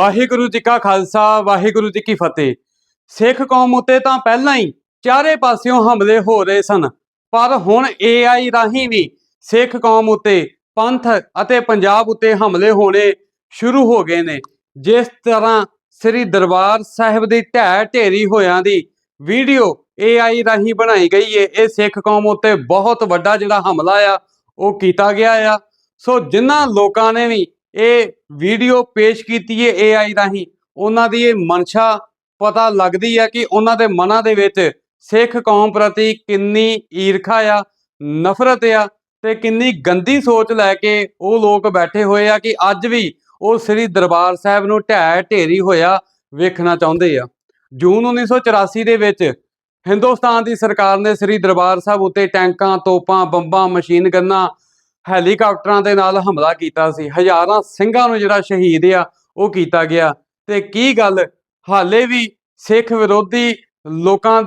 ਵਾਹਿਗੁਰੂ ਜੀ ਕਾ ਖਾਲਸਾ, ਵਾਹਿਗੁਰੂ ਜੀ ਕੀ ਫਤਿਹ। ਸਿੱਖ ਕੌਮ ਉਤੇ ਤਾਂ ਪਹਿਲਾਂ ਹੀ ਚਾਰੇ ਪਾਸਿਓਂ ਹਮਲੇ ਹੋ ਰਹੇ ਸਨ, ਪਰ ਹੁਣ AI ਰਾਹੀਂ ਵੀ ਸਿੱਖ ਕੌਮ ਉਤੇ ਪੰਥ ਅਤੇ ਪੰਜਾਬ ਉਤੇ ਹਮਲੇ ਹੋਣੇ ਸ਼ੁਰੂ ਹੋ ਗਏ ਨੇ। ਜਿਸ ਤਰ੍ਹਾਂ ਸ੍ਰੀ ਦਰਬਾਰ ਸਾਹਿਬ ਦੀ ਢਹਿ ਢੇਰੀ ਹੋਇਆਂ ਦੀ ਵੀਡੀਓ AI ਰਾਹੀਂ ਬਣਾਈ ਗਈ ਏ, ਇਹ ਸਿੱਖ ਕੌਮ ਉਤੇ ਬਹੁਤ ਵੱਡਾ ਜਿਹੜਾ ਹਮਲਾ ਆ, ਉਹ ਕੀਤਾ ਗਿਆ ਆ। ਸੋ ਜਿਨ੍ਹਾਂ ਲੋਕਾਂ ਨੇ ਵੀ ਇਹ ਵੀਡੀਓ ਪੇਸ਼ ਕੀਤੀ ਹੈ AI ਰਾਹੀਂ। ਉਹਨਾਂ ਦੀ ਇਹ ਮਨਸ਼ਾ ਪਤਾ ਲੱਗਦੀ ਹੈ ਕਿ ਉਹਨਾਂ ਦੇ ਮਨਾਂ ਦੇ ਵਿੱਚ ਸਿੱਖ ਕੌਮ ਪ੍ਰਤੀ ਕਿੰਨੀ ਈਰਖਾ ਆ, ਨਫ਼ਰਤ ਆ ਤੇ ਕਿੰਨੀ ਗੰਦੀ ਸੋਚ ਲੈ ਕੇ ਉਹ ਲੋਕ ਬੈਠੇ ਹੋਏ ਆ ਕਿ ਅੱਜ ਵੀ ਉਹ ਸ੍ਰੀ ਦਰਬਾਰ ਸਾਹਿਬ ਨੂੰ ਢਹਿ ਢੇਰੀ ਹੋਇਆ ਵੇਖਣਾ ਚਾਹੁੰਦੇ ਆ। ਜੂਨ 1984 ਦੇ ਵਿੱਚ ਹਿੰਦੁਸਤਾਨ ਦੀ ਸਰਕਾਰ ਨੇ ਸ੍ਰੀ ਦਰਬਾਰ ਸਾਹਿਬ ਉੱਤੇ ਟੈਂਕਾਂ, ਤੋਪਾਂ, ਬੰਬਾਂ, ਮਸ਼ੀਨ ਗੰਨਾਂ ਹੈਲੀਕਾਪਟਰਾਂ ਦੇ ਨਾਲ ਹਮਲਾ ਕੀਤਾ ਸੀ। ਹਜ਼ਾਰਾਂ ਸਿੰਘਾਂ ਨੂੰ ਜਿਹੜਾ ਸ਼ਹੀਦ ਆ, ਉਹ ਕੀਤਾ ਗਿਆ। ਤੇ ਕੀ ਗੱਲ? ਹਾਲੇ ਵੀ ਸਿੱਖ ਵਿਰੋਧੀ ਲੋਕਾਂ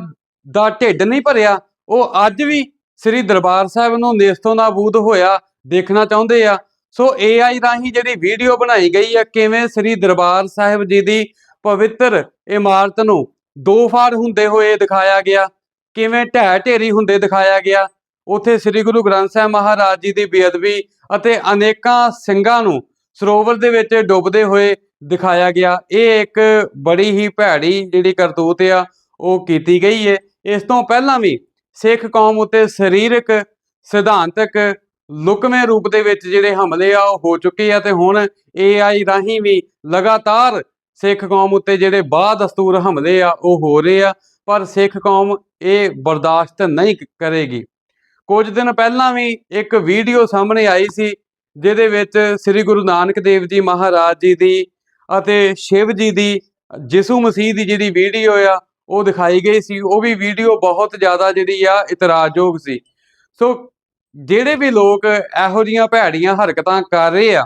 ਦਾ ਢਿੱਡ ਨਹੀਂ ਭਰਿਆ। ਉਹ ਅੱਜ ਵੀ ਸ੍ਰੀ ਦਰਬਾਰ ਸਾਹਿਬ ਨੂੰ ਨੇਸਤੋਂ ਨਾਬੂਦ ਹੋਇਆ ਦੇਖਣਾ ਚਾਹੁੰਦੇ ਆ। ਸੋ AI ਰਾਹੀਂ ਜਿਹੜੀ ਵੀਡੀਓ ਬਣਾਈ ਗਈ ਆ, ਕਿਵੇਂ ਸ੍ਰੀ ਦਰਬਾਰ ਸਾਹਿਬ ਜੀ ਦੀ ਪਵਿੱਤਰ ਇਮਾਰਤ ਨੂੰ ਦੋ ਫਾੜ ਹੁੰਦੇ ਹੋਏ ਦਿਖਾਇਆ ਗਿਆ, ਕਿਵੇਂ ਢਹਿ ਢੇਰੀ ਹੁੰਦੇ ਦਿਖਾਇਆ ਗਿਆ ਉਥੇ ਸ੍ਰੀ ਗੁਰੂ ਗ੍ਰੰਥ ਸਾਹਿਬ ਮਹਾਰਾਜ ਜੀ ਦੀ ਬੇਅਦਬੀ ਅਤੇ ਅਨੇਕਾਂ ਸਿੰਘਾਂ ਨੂੰ ਸਰੋਵਰ ਦੇ ਵਿੱਚ ਡੁੱਬਦੇ ਹੋਏ ਦਿਖਾਇਆ ਗਿਆ। ਇਹ ਇੱਕ ਬੜੀ ਹੀ ਭੈੜੀ ਜਿਹੜੀ ਕਰਤੂਤ ਆ, ਉਹ ਕੀਤੀ ਗਈ ਹੈ ਇਸ ਤੋਂ ਪਹਿਲਾਂ ਵੀ ਸਿੱਖ ਕੌਮ ਉਤੇ ਸਰੀਰਕ, ਸਿਧਾਂਤਕ, ਲੁਕਵੇਂ ਰੂਪ ਦੇ ਵਿੱਚ ਜਿਹੜੇ ਹਮਲੇ ਆ, ਉਹ ਹੋ ਚੁੱਕੇ ਆ ਤੇ ਹੁਣ AI ਰਾਹੀਂ ਵੀ ਲਗਾਤਾਰ ਸਿੱਖ ਕੌਮ ਉੱਤੇ ਜਿਹੜੇ ਬਾਦ ਦਸਤੂਰ ਹਮਲੇ ਆ, ਉਹ ਹੋ ਰਹੇ ਆ। ਪਰ ਸਿੱਖ ਕੌਮ ਇਹ ਬਰਦਾਸ਼ਤ ਨਹੀਂ ਕਰੇਗੀ। ਕੁਝ ਦਿਨ ਪਹਿਲਾਂ ਵੀ ਇੱਕ ਵੀਡੀਓ ਸਾਹਮਣੇ ਆਈ ਸੀ, ਜਿਹਦੇ ਵਿੱਚ ਸ੍ਰੀ ਗੁਰੂ ਨਾਨਕ ਦੇਵ ਜੀ ਮਹਾਰਾਜ ਜੀ ਦੀ ਅਤੇ ਸ਼ਿਵ ਜੀ ਦੀ ਯਿਸੂ ਮਸੀਹ ਦੀ ਜਿਹੜੀ ਵੀਡੀਓ ਆ, ਉਹ ਦਿਖਾਈ ਗਈ ਸੀ। ਉਹ ਵੀ ਵੀਡੀਓ ਬਹੁਤ ਜ਼ਿਆਦਾ ਜਿਹੜੀ ਆ, ਇਤਰਾਜ਼ਯੋਗ ਸੀ। ਸੋ ਜਿਹੜੇ ਵੀ ਲੋਕ ਇਹੋ ਜੀਆਂ ਭੈੜੀਆਂ ਹਰਕਤਾਂ ਕਰ ਰਹੇ ਆ,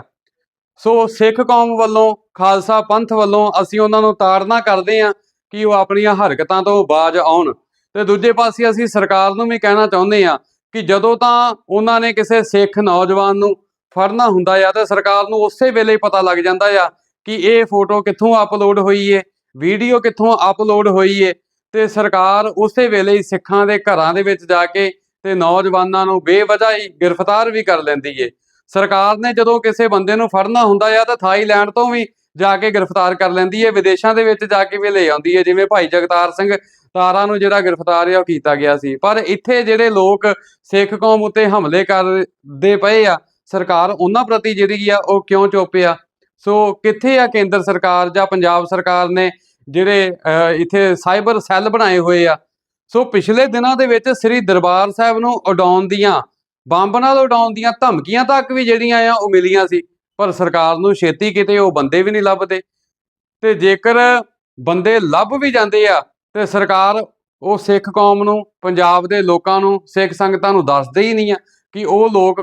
ਸੋ ਸਿੱਖ ਕੌਮ ਵੱਲੋਂ, ਖਾਲਸਾ ਪੰਥ ਵੱਲੋਂ ਅਸੀਂ ਉਹਨਾਂ ਨੂੰ ਤਾੜਨਾ ਕਰਦੇ ਆ ਕਿ ਉਹ ਆਪਣੀਆਂ ਹਰਕਤਾਂ ਤੋਂ ਬਾਜ ਆਉਣ। ਤੇ ਦੂਜੇ ਪਾਸੇ ਅਸੀਂ ਸਰਕਾਰ ਨੂੰ ਵੀ ਕਹਿਣਾ ਚਾਹੁੰਦੇ ਆ ਕਿ ਜਦੋਂ ਤਾਂ ਉਹਨਾਂ ਨੇ ਕਿਸੇ ਸਿੱਖ ਨੌਜਵਾਨ ਨੂੰ ਫੜਨਾ ਹੁੰਦਾ ਆ ਤਾਂ ਸਰਕਾਰ ਨੂੰ ਉਸੇ ਵੇਲੇ ਹੀ ਪਤਾ ਲੱਗ ਜਾਂਦਾ ਆ ਕਿ ਇਹ ਫੋਟੋ ਕਿੱਥੋਂ ਅਪਲੋਡ ਹੋਈ ਏ ਵੀਡੀਓ ਕਿੱਥੋਂ ਅਪਲੋਡ ਹੋਈ ਏ ਤੇ ਸਰਕਾਰ ਉਸੇ ਵੇਲੇ ਹੀ ਸਿੱਖਾਂ ਦੇ ਘਰਾਂ ਦੇ ਵਿੱਚ ਜਾ ਕੇ ਤੇ ਨੌਜਵਾਨਾਂ ਨੂੰ ਬੇਵਜ੍ਹਾ ਹੀ ਗ੍ਰਿਫਤਾਰ ਵੀ ਕਰ ਲੈਂਦੀ ਏ। ਸਰਕਾਰ ਨੇ ਜਦੋਂ ਕਿਸੇ ਬੰਦੇ ਨੂੰ ਫੜਨਾ ਹੁੰਦਾ ਆ ਤਾਂ ਥਾਈਲੈਂਡ ਤੋਂ ਵੀ ਜਾ ਕੇ ਗ੍ਰਿਫਤਾਰ ਕਰ ਲੈਂਦੀ ਹੈ। ਵਿਦੇਸ਼ਾਂ ਦੇ ਵਿੱਚ ਜਾ ਕੇ ਵੀ ਲੈ ਆਉਂਦੀ ਹੈ। ਜਿਵੇਂ ਭਾਈ ਜਗਤਾਰ ਸਿੰਘ ਤਾਰਾ ਨੂੰ ਜਿਹੜਾ ਗ੍ਰਿਫਤਾਰ ਆ ਉਹ ਕੀਤਾ ਗਿਆ ਸੀ। ਪਰ ਇੱਥੇ ਜਿਹੜੇ ਲੋਕ ਸਿੱਖ ਕੌਮ ਉੱਤੇ ਹਮਲੇ ਕਰਦੇ ਪਏ ਆ ਸਰਕਾਰ ਉਹਨਾਂ ਪ੍ਰਤੀ ਜਿਹੜੀ ਆ ਉਹ ਕਿਉਂ ਚੁੱਪ ਆ? ਸੋ ਕਿੱਥੇ ਆ ਕੇਂਦਰ ਸਰਕਾਰ ਜਾਂ ਪੰਜਾਬ ਸਰਕਾਰ ਨੇ ਜਿਹੜੇ ਅਹ, ਇੱਥੇ ਸਾਈਬਰ ਸੈੱਲ ਬਣਾਏ ਹੋਏ ਆ? ਸੋ ਪਿਛਲੇ ਦਿਨਾਂ ਦੇ ਵਿੱਚ ਸ੍ਰੀ ਦਰਬਾਰ ਸਾਹਿਬ ਨੂੰ ਉਡਾਉਣ ਦੀਆਂ ਬੰਬ ਨਾਲ ਉਡਾਉਣ ਦੀਆਂ ਧਮਕੀਆਂ ਤੱਕ ਵੀ ਜਿਹੜੀਆਂ ਆ ਉਹ ਮਿਲੀਆਂ ਸੀ। ਪਰ ਸਰਕਾਰ ਨੂੰ ਛੇਤੀ ਕਿਤੇ ਉਹ ਬੰਦੇ ਵੀ ਨਹੀਂ ਲੱਭਦੇ। ਤੇ ਜੇਕਰ ਬੰਦੇ ਲੱਭ ਵੀ ਜਾਂਦੇ ਆ ਤੇ ਸਰਕਾਰ ਉਹ ਸਿੱਖ ਕੌਮ ਨੂੰ ਪੰਜਾਬ ਦੇ ਲੋਕਾਂ ਨੂੰ ਸਿੱਖ ਸੰਗਤਾਂ ਨੂੰ ਦੱਸਦੇ ਹੀ ਨਹੀਂ ਆ ਕਿ ਉਹ ਲੋਕ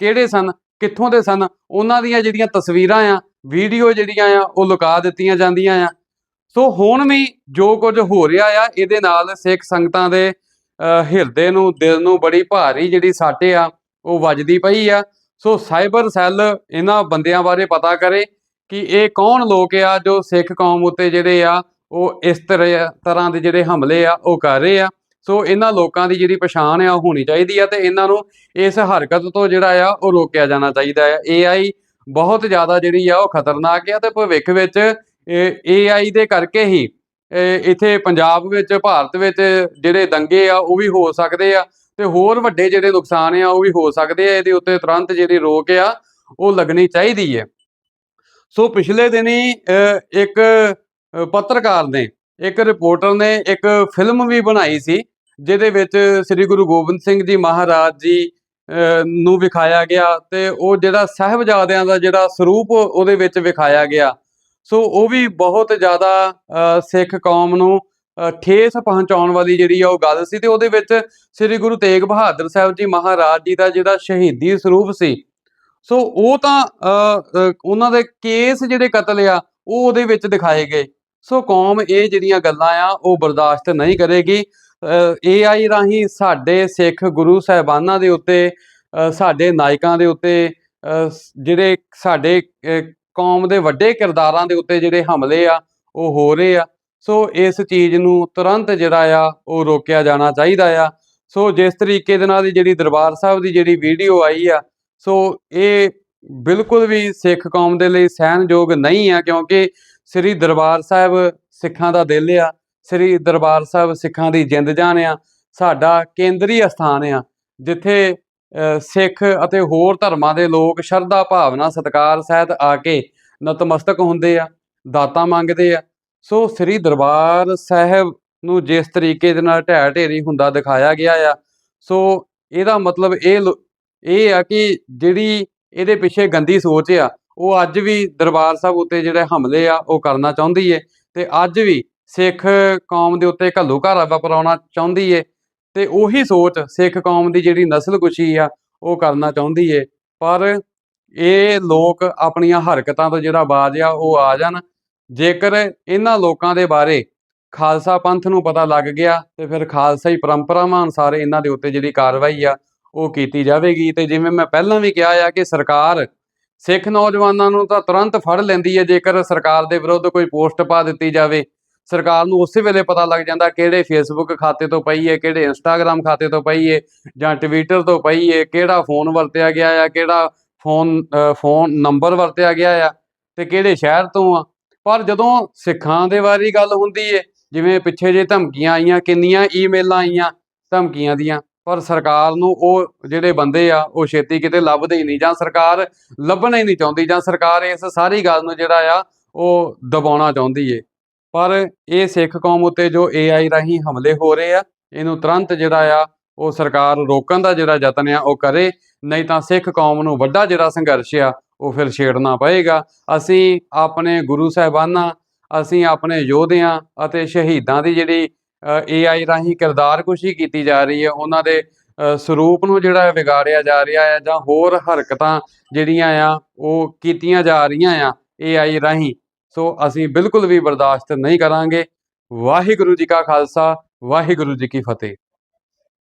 ਕਿਹੜੇ ਸਨ ਕਿੱਥੋਂ ਦੇ ਸਨ। ਉਹਨਾਂ ਦੀਆਂ ਜਿਹੜੀਆਂ ਤਸਵੀਰਾਂ ਆ ਵੀਡੀਓ ਜਿਹੜੀਆਂ ਆ ਉਹ ਲੁਕਾ ਦਿੱਤੀਆਂ ਜਾਂਦੀਆਂ ਆ। ਸੋ ਹੁਣ ਵੀ ਜੋ ਕੁਝ ਹੋ ਰਿਹਾ ਆ ਇਹਦੇ ਨਾਲ ਸਿੱਖ ਸੰਗਤਾਂ ਦੇ ਅਹ, ਹਿਰਦੇ ਨੂੰ ਦਿਲ ਨੂੰ ਬੜੀ ਭਾਰੀ ਜਿਹੜੀ ਸਾਟੇ ਆ ਉਹ ਵੱਜਦੀ ਪਈ ਆ। ਸੋ ਸਾਈਬਰ ਸੈੱਲ ਇਹਨਾਂ ਬੰਦਿਆਂ ਬਾਰੇ ਪਤਾ ਕਰੇ ਕਿ ਇਹ ਕੌਣ ਲੋਕ ਆ ਜੋ ਸਿੱਖ ਕੌਮ ਉੱਤੇ ਜਿਹੜੇ ਆ, ਉਹ ਇਸ ਤਰ੍ਹਾਂ ਤਰ੍ਹਾਂ ਦੇ ਜਿਹੜੇ ਹਮਲੇ ਆ, ਉਹ ਕਰ ਰਹੇ ਆ। ਸੋ ਇਹਨਾਂ ਲੋਕਾਂ ਦੀ ਜਿਹੜੀ ਪਛਾਣ ਆ, ਉਹ ਹੋਣੀ ਚਾਹੀਦੀ ਆ ਤੇ ਇਹਨਾਂ ਨੂੰ ਇਸ ਹਰਕਤ ਤੋਂ ਜਿਹੜਾ ਆ, ਉਹ ਰੋਕਿਆ ਜਾਣਾ ਚਾਹੀਦਾ ਆ। AI ਬਹੁਤ ਜ਼ਿਆਦਾ ਜਿਹੜੀ ਆ, ਉਹ ਖਤਰਨਾਕ ਆ ਤੇ ਭਵਿੱਖ ਵਿੱਚ, ਇਹ AI ਦੇ ਕਰਕੇ ਹੀ, ਇਹ ਇੱਥੇ ਪੰਜਾਬ ਵਿੱਚ, ਭਾਰਤ ਵਿੱਚ ਜਿਹੜੇ ਦੰਗੇ ਆ, ਉਹ ਵੀ ਹੋ ਸਕਦੇ ਆ। ਤੇ ਹੋਰ ਵੱਡੇ ਜਿਹੜੇ ਨੁਕਸਾਨ ਆ ਉਹ ਵੀ ਹੋ ਸਕਦੇ ਆ ਇਹਦੇ ਉੱਤੇ ਤੁਰੰਤ ਜਿਹੜੀ ਰੋਕ ਆ ਉਹ ਲੱਗਣੀ ਚਾਹੀਦੀ ਹੈ। ਸੋ ਪਿਛਲੇ ਦਿਨੀ ਇੱਕ ਪੱਤਰਕਾਰ ਨੇ ਇੱਕ ਰਿਪੋਰਟਰ ਨੇ ਇੱਕ ਫਿਲਮ ਵੀ ਬਣਾਈ ਸੀ ਜਿਹਦੇ ਵਿੱਚ ਸ੍ਰੀ ਗੁਰੂ ਗੋਬਿੰਦ ਸਿੰਘ ਜੀ ਮਹਾਰਾਜ ਜੀ ਅਹ, ਨੂੰ ਵਿਖਾਇਆ ਗਿਆ ਤੇ ਉਹ ਜਿਹੜਾ ਸਾਹਿਬਜ਼ਾਦਿਆਂ ਦਾ ਜਿਹੜਾ ਸਰੂਪ ਉਹਦੇ ਵਿੱਚ ਵਿਖਾਇਆ ਗਿਆ। ਸੋ ਉਹ ਵੀ ਬਹੁਤ ਜ਼ਿਆਦਾ ਸਿੱਖ ਕੌਮ ਨੂੰ ਠੇਸ ਪਹੁੰਚਾਉਣ ਵਾਲੀ ਜਿਹੜੀ ਆ ਉਹ ਗੱਲ ਸੀ ਤੇ ਉਹਦੇ ਵਿੱਚ ਸ੍ਰੀ ਗੁਰੂ ਤੇਗ ਬਹਾਦਰ ਸਾਹਿਬ ਜੀ ਮਹਾਰਾਜ ਜੀ ਦਾ ਜਿਹੜਾ ਸ਼ਹੀਦੀ ਸਰੂਪ ਸੀ। ਸੋ ਉਹ ਤਾਂ ਉਹਨਾਂ ਦੇ ਕੇਸ ਜਿਹੜੇ ਕਤਲ ਆ, ਉਹ ਉਹਦੇ ਵਿੱਚ ਦਿਖਾਏ ਗਏ। ਸੋ ਕੌਮ ਇਹ ਜਿਹੜੀਆਂ ਗੱਲਾਂ ਆ, ਉਹ ਬਰਦਾਸ਼ਤ ਨਹੀਂ ਕਰੇਗੀ। AI ਰਾਹੀਂ ਸਾਡੇ ਸਿੱਖ ਗੁਰੂ ਸਾਹਿਬਾਨਾਂ ਦੇ ਉੱਤੇ ਸਾਡੇ ਨਾਇਕਾਂ ਦੇ ਉੱਤੇ ਜਿਹੜੇ ਸਾਡੇ ਕੌਮ ਦੇ ਵੱਡੇ ਕਿਰਦਾਰਾਂ ਦੇ ਉੱਤੇ ਜਿਹੜੇ ਹਮਲੇ ਆ, ਉਹ ਹੋ ਰਹੇ ਆ। ਸੋ ਇਸ ਚੀਜ਼ ਨੂੰ ਤੁਰੰਤ ਜਿਹੜਾ ਆ, ਉਹ ਰੋਕਿਆ ਜਾਣਾ ਚਾਹੀਦਾ ਆ। ਸੋ ਜਿਸ ਤਰੀਕੇ ਦੇ ਨਾਲ ਇਹ ਜਿਹੜੀ ਦਰਬਾਰ ਸਾਹਿਬ ਦੀ ਜਿਹੜੀ ਵੀਡੀਓ ਆਈ ਆ, ਸੋ ਇਹ ਬਿਲਕੁਲ ਵੀ ਸਿੱਖ ਕੌਮ ਦੇ ਲਈ ਸਹਿਣਯੋਗ ਨਹੀਂ ਆ, ਕਿਉਂਕਿ ਸ੍ਰੀ ਦਰਬਾਰ ਸਾਹਿਬ ਸਿੱਖਾਂ ਦਾ ਦਿਲ ਆ, ਸ੍ਰੀ ਦਰਬਾਰ ਸਾਹਿਬ ਸਿੱਖਾਂ ਦੀ ਜਿੰਦ ਜਾਨ ਆ, ਸਾਡਾ ਕੇਂਦਰੀ ਅਸਥਾਨ ਆ, ਜਿੱਥੇ ਸਿੱਖ ਅਤੇ ਹੋਰ ਧਰਮਾਂ ਦੇ ਲੋਕ ਸ਼ਰਧਾ, ਭਾਵਨਾ, ਸਤਿਕਾਰ ਸਹਿਤ ਆ ਕੇ ਨਤਮਸਤਕ ਹੁੰਦੇ ਆ, ਦਾਤਾਂ ਮੰਗਦੇ ਆ ਸੋ ਸ੍ਰੀ ਦਰਬਾਰ ਸਾਹਿਬ ਨੂੰ ਜਿਸ ਤਰੀਕੇ ਦੇ ਨਾਲ ਢਹਿ ਢੇਰੀ ਹੁੰਦਾ ਦਿਖਾਇਆ ਗਿਆ ਆ, ਸੋ ਇਹਦਾ ਮਤਲਬ ਇਹ ਲੋ- ਇਹ ਆ ਕਿ ਜਿਹੜੀ ਇਹਦੇ ਪਿੱਛੇ ਗੰਦੀ ਸੋਚ ਆ, ਉਹ ਅੱਜ ਵੀ ਦਰਬਾਰ ਸਾਹਿਬ ਉੱਤੇ ਜਿਹੜੇ ਹਮਲੇ ਆ, ਉਹ ਕਰਨਾ ਚਾਹੁੰਦੀ ਏ ਤੇ ਅੱਜ ਵੀ ਸਿੱਖ ਕੌਮ ਦੇ ਉੱਤੇ ਘੱਲੂਘਾਰਾ ਵਾਪਰਾਉਣਾ ਚਾਹੁੰਦੀ ਏ ਤੇ ਉਹੀ ਸੋਚ ਸਿੱਖ ਕੌਮ ਦੀ ਜਿਹੜੀ ਨਸਲਕੁਸ਼ੀ ਆ, ਉਹ ਕਰਨਾ ਚਾਹੁੰਦੀ ਏ। ਪਰ ਇਹ ਲੋਕ ਆਪਣੀਆਂ ਹਰਕਤਾਂ ਤੋਂ ਜਿਹੜਾ ਬਾਜ ਆ, ਉਹ ਆ ਜਾਣ ਜੇਕਰ ਇਹਨਾਂ ਲੋਕਾਂ ਦੇ ਬਾਰੇ ਖਾਲਸਾ ਪੰਥ ਨੂੰ ਪਤਾ ਲੱਗ ਗਿਆ ਤੇ ਫਿਰ ਖਾਲਸਾ ਹੀ ਪਰੰਪਰਾਵਾਂ ਅਨੁਸਾਰ ਇਹਨਾਂ ਦੇ ਉੱਤੇ ਜਿਹੜੀ ਕਾਰਵਾਈ ਆ, ਉਹ ਕੀਤੀ ਜਾਵੇਗੀ। ਤੇ ਜਿਵੇਂ ਮੈਂ ਪਹਿਲਾਂ ਵੀ ਕਿਹਾ ਆ ਕਿ ਸਰਕਾਰ ਸਿੱਖ ਨੌਜਵਾਨਾਂ ਨੂੰ ਤਾਂ ਤੁਰੰਤ ਫੜ ਲੈਂਦੀ ਹੈ ਜੇਕਰ ਸਰਕਾਰ ਦੇ ਵਿਰੁੱਧ ਕੋਈ ਪੋਸਟ ਪਾ ਦਿੱਤੀ ਜਾਵੇ। ਸਰਕਾਰ ਨੂੰ ਉਸੇ ਵੇਲੇ ਪਤਾ ਲੱਗ ਜਾਂਦਾ ਕਿਹੜੇ ਫੇਸਬੁੱਕ ਖਾਤੇ ਤੋਂ ਪਈ ਹੈ ਕਿਹੜੇ ਇੰਸਟਾਗ੍ਰam ਖਾਤੇ ਤੋਂ ਪਈ ਹੈ ਜਾਂ ਟਵਿੱਟਰ ਤੋਂ ਪਈ ਹੈ ਕਿਹੜਾ ਫੋਨ ਵਰਤਿਆ ਗਿਆ ਆ, ਕਿਹੜਾ ਫੋਨ ਫੋਨ ਨੰਬਰ ਵਰਤਿਆ ਗਿਆ ਆ, ਤੇ ਕਿਹੜੇ ਸ਼ਹਿਰ ਤੋਂ ਆ। ਪਰ ਜਦੋਂ ਸਿੱਖਾਂ ਦੇ ਬਾਰੇ ਗੱਲ ਹੁੰਦੀ ਏ, ਜਿਵੇਂ ਪਿੱਛੇ ਜੇ ਧਮਕੀਆਂ ਆਈਆਂ, ਕਿੰਨੀਆਂ ਈਮੇਲਾਂ ਆਈਆਂ ਧਮਕੀਆਂ ਦੀਆਂ, ਪਰ ਸਰਕਾਰ ਨੂੰ ਉਹ ਜਿਹੜੇ ਬੰਦੇ ਆ, ਉਹ ਛੇਤੀ ਕਿਤੇ ਲੱਭਦੇ ਹੀ ਨਹੀਂ ਜਾਂ ਸਰਕਾਰ ਲੱਭਣਾ ਹੀ ਨਹੀਂ ਚਾਹੁੰਦੀ ਜਾਂ ਸਰਕਾਰ ਇਸ ਸਾਰੀ ਗੱਲ ਨੂੰ ਜਿਹੜਾ ਆ, ਉਹ ਦਬਾਉਣਾ ਚਾਹੁੰਦੀ ਏ। ਪਰ ਇਹ ਸਿੱਖ ਕੌਮ ਉੱਤੇ ਜੋ AI ਰਾਹੀਂ ਹਮਲੇ ਹੋ ਰਹੇ ਆ, ਇਹਨੂੰ ਤੁਰੰਤ ਜਿਹੜਾ ਆ, ਉਹ ਸਰਕਾਰ ਰੋਕਣ ਦਾ ਜਿਹੜਾ ਯਤਨ ਆ, ਉਹ ਕਰੇ, ਨਹੀਂ ਤਾਂ ਸਿੱਖ ਕੌਮ ਨੂੰ ਵੱਡਾ ਜਿਹੜਾ ਸੰਘਰਸ਼ ਆ ਉਹ ਫਿਰ ਛੇੜਨਾ ਪਏਗਾ। ਅਸੀਂ ਆਪਣੇ ਗੁਰੂ ਸਾਹਿਬਾਨਾਂ, ਅਸੀਂ ਆਪਣੇ ਯੋਧਿਆਂ ਅਤੇ ਸ਼ਹੀਦਾਂ ਦੀ ਜਿਹੜੀ AI ਰਾਹੀਂ ਕਿਰਦਾਰ ਕਿਰਦਾਰਕੁਸ਼ੀ ਕੀਤੀ ਜਾ ਰਹੀ ਹੈ, ਉਹਨਾਂ ਦੇ ਸਰੂਪ ਨੂੰ ਜਿਹੜਾ ਵਿਗਾੜਿਆ ਜਾ ਰਿਹਾ ਹੈ ਜਾਂ ਹੋਰ ਹਰਕਤਾਂ ਜਿਹੜੀਆਂ ਆ, ਉਹ ਕੀਤੀਆਂ ਜਾ ਰਹੀਆਂ ਆ AI ਰਾਹੀਂ। ਸੋ ਅਸੀਂ ਬਿਲਕੁਲ ਵੀ ਬਰਦਾਸ਼ਤ ਨਹੀਂ ਕਰਾਂਗੇ। ਵਾਹਿਗੁਰੂ ਜੀ ਕਾ ਖਾਲਸਾ, ਵਾਹਿਗੁਰੂ ਜੀ ਕੀ ਫਤਿਹ।